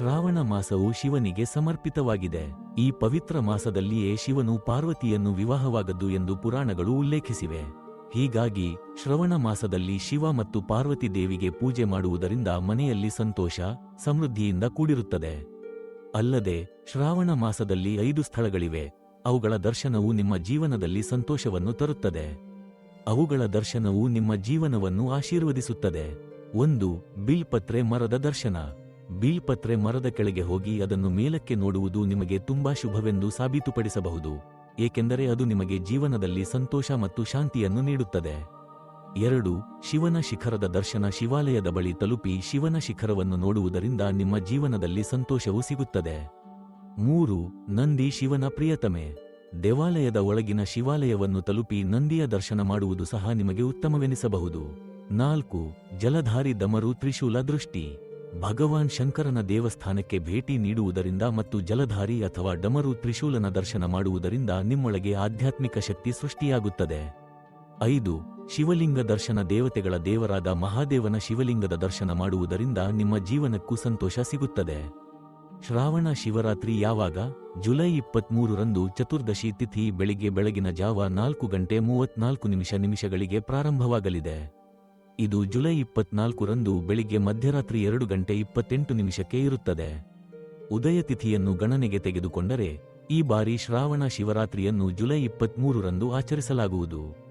ಶ್ರಾವಣ ಮಾಸವು ಶಿವನಿಗೆ ಸಮರ್ಪಿತವಾಗಿದೆ. ಈ ಪವಿತ್ರ ಮಾಸದಲ್ಲಿಯೇ ಶಿವನು ಪಾರ್ವತಿಯನ್ನು ವಿವಾಹವಾಗದ್ದು ಎಂದು ಪುರಾಣಗಳು ಉಲ್ಲೇಖಿಸಿವೆ. ಹೀಗಾಗಿ, ಶ್ರವಣ ಮಾಸದಲ್ಲಿ ಶಿವ ಮತ್ತು ಪಾರ್ವತಿ ದೇವಿಗೆ ಪೂಜೆ ಮಾಡುವುದರಿಂದ ಮನೆಯಲ್ಲಿ ಸಂತೋಷ, ಸಮೃದ್ಧಿಯಿಂದ ಕೂಡಿರುತ್ತದೆ. ಅಲ್ಲದೆ, ಶ್ರಾವಣ ಮಾಸದಲ್ಲಿ ಐದು ಸ್ಥಳಗಳಿವೆ. ಅವುಗಳ ದರ್ಶನವು ನಿಮ್ಮ ಜೀವನದಲ್ಲಿ ಸಂತೋಷವನ್ನು ತರುತ್ತದೆ. ಅವುಗಳ ದರ್ಶನವು ನಿಮ್ಮ ಜೀವನವನ್ನು ಆಶೀರ್ವದಿಸುತ್ತದೆ. ಒಂದು, ಬಿಲ್ಪತ್ರೆ ಮರದ ದರ್ಶನ. ಬಿಲ್ಪತ್ರೆ ಮರದ ಕೆಳಗೆ ಹೋಗಿ ಅದನ್ನು ಮೇಲಕ್ಕೆ ನೋಡುವುದು ನಿಮಗೆ ತುಂಬಾ ಶುಭವೆಂದು ಸಾಬೀತುಪಡಿಸಬಹುದು, ಏಕೆಂದರೆ ಅದು ನಿಮಗೆ ಜೀವನದಲ್ಲಿ ಸಂತೋಷ ಮತ್ತು ಶಾಂತಿಯನ್ನು ನೀಡುತ್ತದೆ. ಎರಡು, ಶಿವನ ಶಿಖರದ ದರ್ಶನ ಶಿವಾಲಯದ ಬಳಿ ತಲುಪಿ ಶಿವನ ಶಿಖರವನ್ನು ನೋಡುವುದರಿಂದ ನಿಮ್ಮ ಜೀವನದಲ್ಲಿ ಸಂತೋಷವು ಸಿಗುತ್ತದೆ. ಮೂರು, ನಂದಿ ಶಿವನ ಪ್ರಿಯತಮೆ. ದೇವಾಲಯದ ಒಳಗಿನ ಶಿವಾಲಯವನ್ನು ತಲುಪಿ ನಂದಿಯ ದರ್ಶನ ಮಾಡುವುದು ಸಹ ನಿಮಗೆ ಉತ್ತಮವೆನಿಸಬಹುದು. ನಾಲ್ಕು, ಜಲಧಾರಿ ದಮರು ತ್ರಿಶೂಲ ದೃಷ್ಟಿ. ಭಗವಾನ್ ಶಂಕರನ ದೇವಸ್ಥಾನಕ್ಕೆ ಭೇಟಿ ನೀಡುವುದರಿಂದ ಮತ್ತು ಜಲಧಾರಿ ಅಥವಾ ಡಮರು ತ್ರಿಶೂಲನ ದರ್ಶನ ಮಾಡುವುದರಿಂದ ನಿಮ್ಮೊಳಗೆ ಆಧ್ಯಾತ್ಮಿಕ ಶಕ್ತಿ ಸೃಷ್ಟಿಯಾಗುತ್ತದೆ. ಐದು, ಶಿವಲಿಂಗ ದರ್ಶನ ದೇವತೆಗಳ ದೇವರಾದ ಮಹಾದೇವನ ಶಿವಲಿಂಗದ ದರ್ಶನ ಮಾಡುವುದರಿಂದ ನಿಮ್ಮ ಜೀವನಕ್ಕೂ ಸಂತೋಷ ಸಿಗುತ್ತದೆ. ಶ್ರಾವಣ ಶಿವರಾತ್ರಿ ಯಾವಾಗ? ಜುಲೈ ಇಪ್ಪತ್ಮೂರರಂದು ಚತುರ್ದಶಿ ತಿಥಿ ಬೆಳಿಗ್ಗೆ ಬೆಳಗಿನ ಜಾವ ನಾಲ್ಕು ಗಂಟೆ ಮೂವತ್ನಾಲ್ಕು ನಿಮಿಷ ನಿಮಿಷಗಳಿಗೆ ಪ್ರಾರಂಭವಾಗಲಿದೆ. ಇದು ಜುಲೈ ಇಪ್ಪತ್ನಾಲ್ಕರಂದು ಬೆಳಿಗ್ಗೆ ಮಧ್ಯರಾತ್ರಿ ಎರಡು ಗಂಟೆ ಇಪ್ಪತ್ತೆಂಟು ನಿಮಿಷಕ್ಕೆ ಇರುತ್ತದೆ. ಉದಯ ತಿಥಿಯನ್ನು ಗಣನೆಗೆ ತೆಗೆದುಕೊಂಡರೆ ಈ ಬಾರಿ ಶ್ರಾವಣ ಶಿವರಾತ್ರಿಯನ್ನು ಜುಲೈ ಇಪ್ಪತ್ಮೂರರಂದು ಆಚರಿಸಲಾಗುವುದು.